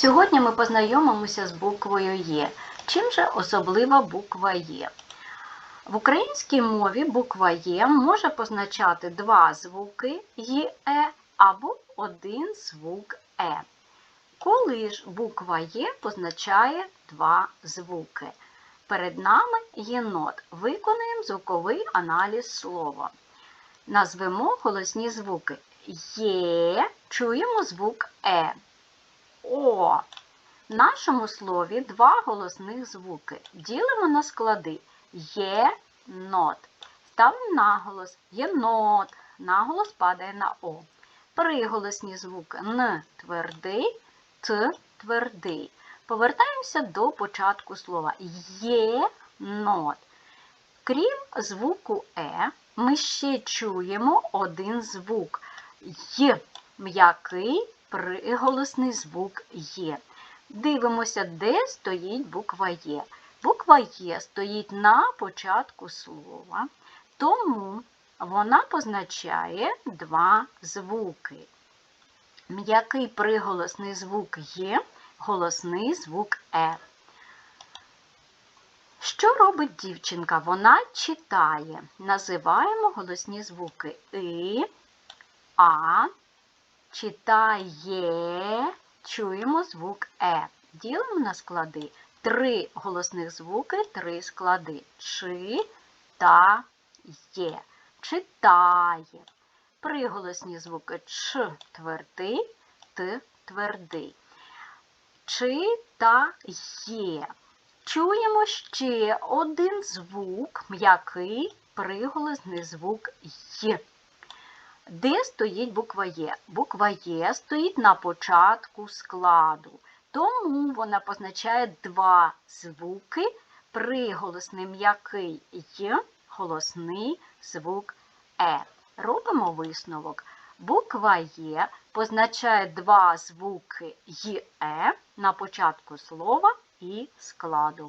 Сьогодні ми познайомимося з буквою Є. Чим же особлива буква Є? В українській мові буква Є може позначати два звуки ЄЕ або один звук Е. Коли ж буква Є позначає два звуки? Перед нами єнот. Виконуємо звуковий аналіз слова. Назвемо голосні звуки. Є, чуємо звук Е. В нашому слові два голосних звуки. Ділимо на склади. Є нот. Ставимо наголос. Єнот. Наголос падає на О. Приголосні звуки Н твердий, Т твердий. Повертаємося до початку слова. Є нот. Крім звуку Е, ми ще чуємо один звук Й. М'який приголосний звук Є. Дивимося, де стоїть буква Є. Буква Є стоїть на початку слова, тому вона позначає два звуки. М'який приголосний звук Є, голосний звук Е. Що робить дівчинка? Вона читає. Називаємо голосні звуки И, А, читає, чуємо звук Е. Ділимо на склади. Три голосних звуки, три склади. Чи та є. Читає. Приголосні звуки Ч твердий, Т твердий. Читає. Чуємо ще один звук, м'який приголосний звук Й. Де стоїть буква Є? Буква Є стоїть на початку складу, тому вона позначає два звуки, приголосний м'який Й, голосний звук Е. Робимо висновок. Буква Є позначає два звуки ЙЕ на початку слова і складу.